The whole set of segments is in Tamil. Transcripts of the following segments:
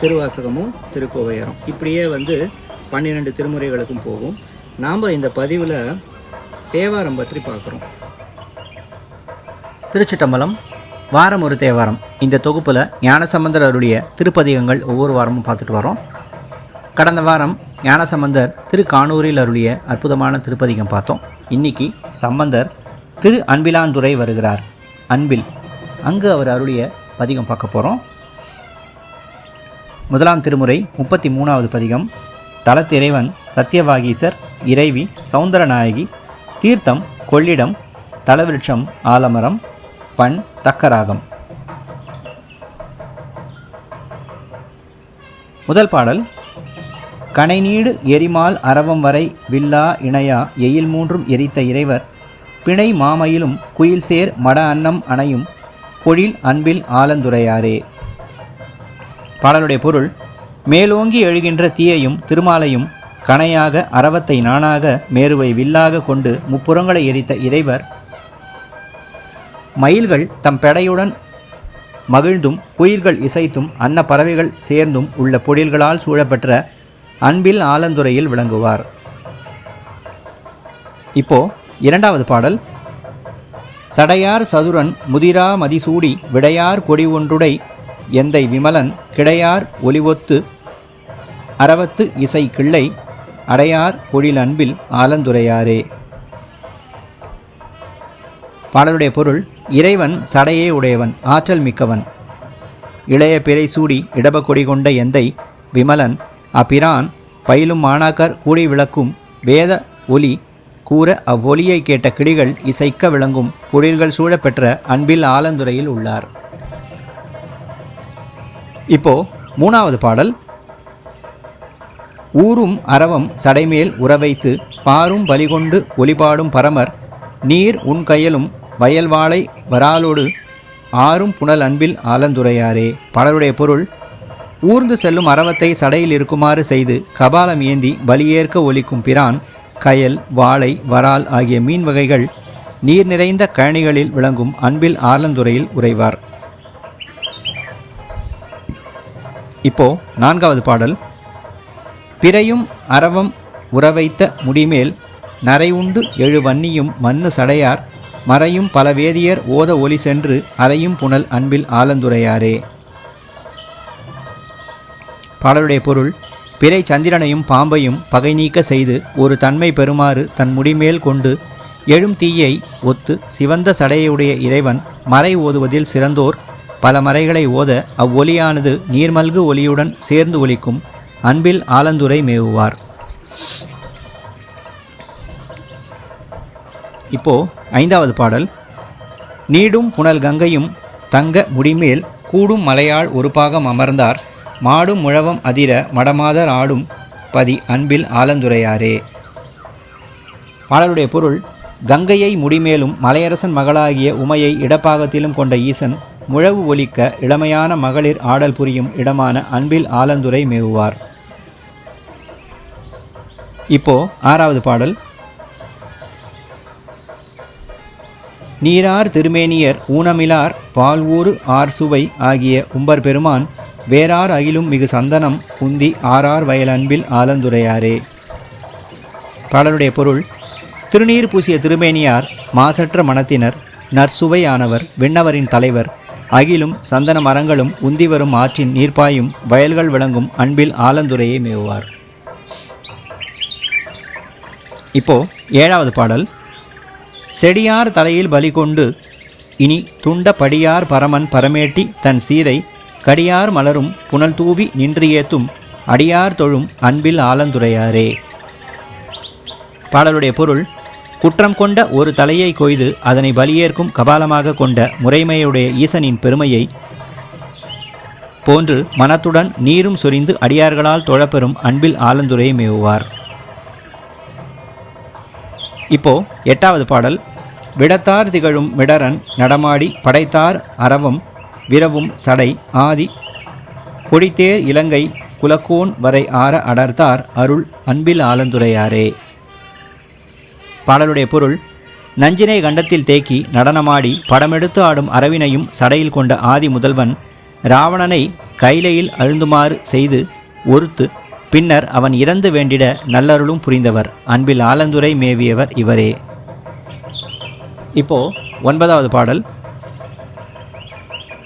திருவாசகமும் திருக்கோவையாரம். இப்படியே வந்து பன்னிரெண்டு திருமுறைகளுக்கும் போகும். நாம் இந்த பதிவில் தேவாரம் பற்றி பார்க்குறோம். திருச்சிட்டம்பலம் வாரம் ஒரு தேவாரம். இந்த தொகுப்பில் ஞானசம்பந்தர் அவருடைய திருப்பதிகங்கள் ஒவ்வொரு வாரமும் பார்த்துட்டு வரோம். கடந்த வாரம் ஞானசம்பந்தர் திரு காணூரில் அருளிய அற்புதமான திருப்பதிகம் பார்த்தோம். இன்னைக்கு சம்பந்தர் திரு அன்பிலாந்துறை வருகிறார். அன்பில் அங்கு அவர் அருளிய பதிகம் பார்க்க போகிறோம் முதலாம் திருமுறை முப்பத்தி மூணாவது பதிகம். தலத்திறைவன் சத்தியவாகீசர் இறைவி சௌந்தரநாயகி தீர்த்தம் கொள்ளிடம் தலவிருட்சம் ஆலமரம் பண் தக்கராகம். முதல் பாடல் கனைநீடு எரிமால் அரவம் வரை வில்லா இணையா எயில் மூன்றும் எரித்த இறைவர் பிணை மாமையிலும் குயில் சேர் மட அன்னம் அணையும் பொழில் அன்பில் ஆலந்துரையாரே. பாடலுடைய பொருள் மேலோங்கி எழுகின்ற தீயையும் திருமாலையும் கணையாக அரவத்தை நானாக மேருவை வில்லாக கொண்டு முப்புறங்களை எரித்த இறைவர் மயில்கள் தம் பெடையுடன் மகிழ்ந்தும் குயில்கள் இசைத்தும் அன்ன பறவைகள் சேர்ந்தும் உள்ள பொழில்களால் சூழப்பெற்ற அன்பில் ஆலந்துறையில் விளங்குவார். இப்போ இரண்டாவது பாடல். சடையார் சதுரன் முதிரா மதிசூடி விடையார் கொடி ஒன்றுடை எந்தை விமலன் கிடையார் ஒலிவொத்து அறவத்து இசை கிள்ளை அடையார் பொழில் அன்பில் ஆலந்துரையாரே. பாடலுடைய பொருள் இறைவன் சடையே உடையவன் ஆற்றல் மிக்கவன். இளைய பிறை சூடி இடப கொடி கொண்ட எந்தை விமலன் அப்பிரான் பயிலும் மாணாக்கர் கூடி விளக்கும் வேத ஒலி கூற அவ்வொலியை கேட்ட கிளிகள் இசைக்க விளங்கும் பொழில்கள் சூழப்பெற்ற அன்பில் ஆலந்துறையில் உள்ளார். இப்போ மூணாவது பாடல். ஊரும் அரவம் சடைமேல் உறவைத்து பாரும் பலிகொண்டு ஒளிபாடும் பரமர் நீர் உன் கையலும் வயல்வாளை வராலோடு ஆறும் புனல் அன்பில் ஆலந்துரையாரே. பாடலுடைய பொருள் ஊர்ந்து செல்லும் அரவத்தை சடையில் இருக்குமாறு செய்து கபாலம் ஏந்தி பலியேற்க ஒலிக்கும் பிரான் கயல் வாழை வரால் ஆகிய மீன் வகைகள் நீர் நிறைந்த கழனிகளில் விளங்கும் அன்பில் ஆலந்துறையில் உறைவார். இப்போ நான்காவது பாடல். பிறையும் அரவம் உறவைத்த முடிமேல் நரையுண்டு எழு வன்னியும் மண்ணு சடையார் மறையும் பல வேதியர் ஓத ஒலி சென்று அறையும் புனல் அன்பில் ஆலந்துரையாரே. பாடலுடைய பொருள் பிறை சந்திரனையும் பாம்பையும் பகை நீக்க செய்து ஒரு தன்மை பெறுமாறு தன் முடிமேல் கொண்டு எழும் தீயை ஒத்து சிவந்த சடையுடைய இறைவன் மறை ஓதுவதில் சிறந்தோர் பல மறைகளை ஓத அவ்வொலியானது நீர்மல்கு ஒலியுடன் சேர்ந்து ஒலிக்கும் அன்பில் ஆலந்துரை மேவுவார். இப்போ ஐந்தாவது பாடல். நீடும் புனல் கங்கையும் தங்க முடிமேல் கூடும் மலையாள் ஒரு பாகம் அமர்ந்தார். மாடும் முழவம் அதிர மடமாதர் ஆடும் பதி அன்பில் ஆலந்துரையாரே. பாடலுடைய பொருள் கங்கையை முடிமேலும் மலையரசன் மகளாகிய உமையை இடப்பாகத்திலும் கொண்ட ஈசன் முழவு ஒலிக்க இளமையான மகளிர் ஆடல் புரியும் இடமான அன்பில் ஆலந்துரை மேவுவார். இப்போ ஆறாவது பாடல். நீரார் திருமேனியர் ஊனமிலார் பால்வூறு ஆர் சுவை ஆகிய உம்பர் பெருமான் வேறார் அகிலும் மிகு சந்தனம் உந்தி ஆறார் வயல் அன்பில் ஆலந்துரையாரே. பாடலுடைய பொருள் திருநீர் பூசிய திருமேனியார் மாசற்ற மனத்தினர் நற்சுவையானவர் விண்ணவரின் தலைவர் அகிலும் சந்தன மரங்களும் உந்தி வரும் ஆற்றின் நீர்ப்பாயும் வயல்கள் விளங்கும் அன்பில் ஆலந்துரையை மேவுவார். இப்போ ஏழாவது பாடல். செடியார் தலையில் பலி கொண்டு இனி துண்ட படியார் பரமன் பரமேட்டி தன் சீரை கடியார் மலரும் புனல் தூவி நின்று ஏத்தும் அடியார் தொழும் அன்பில் ஆலந்துரையாரே. பாடலுடைய பொருள் குற்றம் கொண்ட ஒரு தலையை கொய்து அதனை பலியேற்கும் கபாலமாக கொண்ட முறைமையுடைய ஈசனின் பெருமையை போன்று மனத்துடன் நீரும் சொரிந்து அடியார்களால் தொழப்பெறும் அன்பில் ஆலந்துரையை மேவுவார். இப்போ எட்டாவது பாடல். விடத்தார் திகழும் விடரன் நடமாடி படைத்தார் அறவம் விரவும் சடை ஆதி கொடித்தேர் இலங்கை குலக்கோன் வரை ஆற அடர்த்தார் அருள் அன்பில் ஆலந்துரையாரே. பாடலுடைய பொருள் நஞ்சினை கண்டத்தில் தேக்கி நடனமாடி படமெடுத்து ஆடும் அரவினையும் சடையில் கொண்ட ஆதி முதல்வன் ராவணனை கைலையில் அழுந்துமாறு செய்து ஒருத்து பின்னர் அவன் இறந்து வேண்டிட நல்லருளும் புரிந்தவர் அன்பில் ஆலந்துரை மேவியவர் இவரே. இப்போ ஒன்பதாவது பாடல்.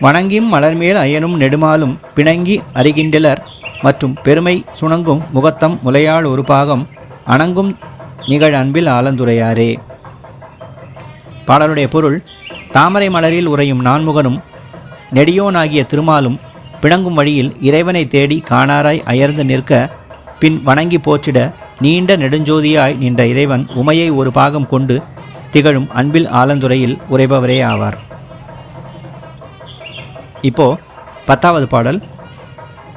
வணங்கிம் மலர்மேல் அயனும் நெடுமாலும் பிணங்கி அறிகின்றலர் மற்றும் பெருமை சுணங்கும் முகத்தம் முலையாள் ஒரு பாகம் அணங்கும் நிகழ் அன்பில் ஆலந்துரையாரே. பாடலுடைய பொருள் தாமரை மலரில் உறையும் நான்முகனும் நெடியோனாகிய திருமாலும் பிணங்கும் வழியில் இறைவனை தேடி காணாராய் அயர்ந்து நிற்க பின் வணங்கி போற்றிட நீண்ட நெடுஞ்சோதியாய் நின்ற இறைவன் உமையை ஒரு பாகம் கொண்டு திகழும் அன்பில் ஆலந்துரையில் உரைபவரே ஆவார். இப்போ பத்தாவது பாடல்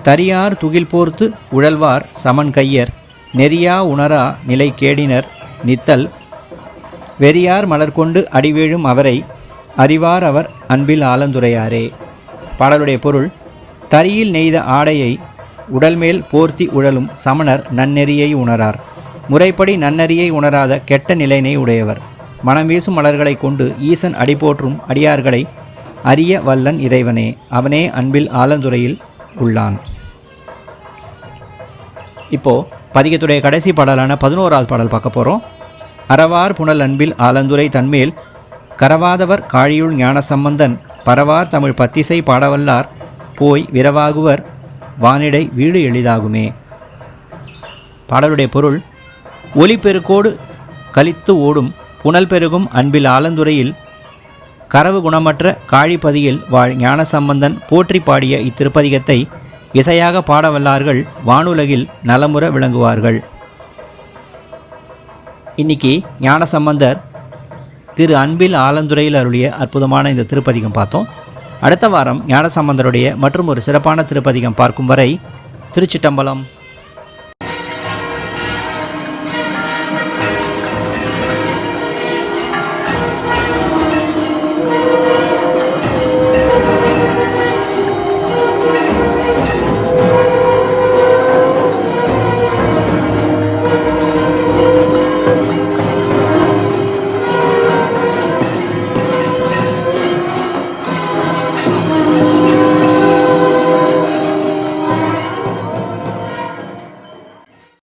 தரியார் துகில் போர்த்து உழல்வார் சமன் கையர் நெறியா உணரா நிலை கேடினர் நித்தல். வெறியார் மலர் கொண்டு அடிவேழும் அவரை அறிவார் அவர் அன்பில் ஆலந்துரையாரே. பாடலுடைய பொருள் தரியில் நெய்த ஆடையை உடல்மேல் போர்த்தி உழலும் சமணர் நன்னெறியை உணரார். முறைப்படி நன்னெறியை உணராத கெட்ட நிலையினை உடையவர். மனம் வீசும் மலர்களை கொண்டு ஈசன் அடிபோற்றும் அடியார்களை அறிய வல்லன் இறைவனே அவனே அன்பில் ஆலந்துறையில் உள்ளான். இப்போ பதிகத்துடைய கடைசி பாடலான பதினோராவது பாடல் பார்க்க போகிறோம் அறவார் புனல் அன்பில் ஆலந்துரை தன்மேல் கரவாதவர் காழியுள் ஞானசம்பந்தன் பரவார் தமிழ் பத்திசை பாடவல்லார் போய் விரவாகுவர் வானிடை வீடு எளிதாகுமே. பாடலுடைய பொருள் ஒலிப்பெருக்கோடு கலித்து ஓடும் புனல் பெருகும் அன்பில் ஆலந்துரையில் கரவு குணமற்ற காழிப்பதியில் வாழ் ஞானசம்பந்தன் போற்றி பாடிய இத்திருப்பதிகத்தை இசையாக பாடவல்லார்கள் வானுலகில் நலமுற விளங்குவார்கள். இன்னைக்கு ஞானசம்பந்தர் திரு அன்பில் ஆலந்துறையில் அருளிய அற்புதமான இந்த திருப்பதிகம் பார்த்தோம். அடுத்த வாரம் ஞானசம்பந்தருடைய மற்றும் ஒரு சிறப்பான திருப்பதிகம் பார்க்கும் வரை திருச்சிட்டம்பலம்.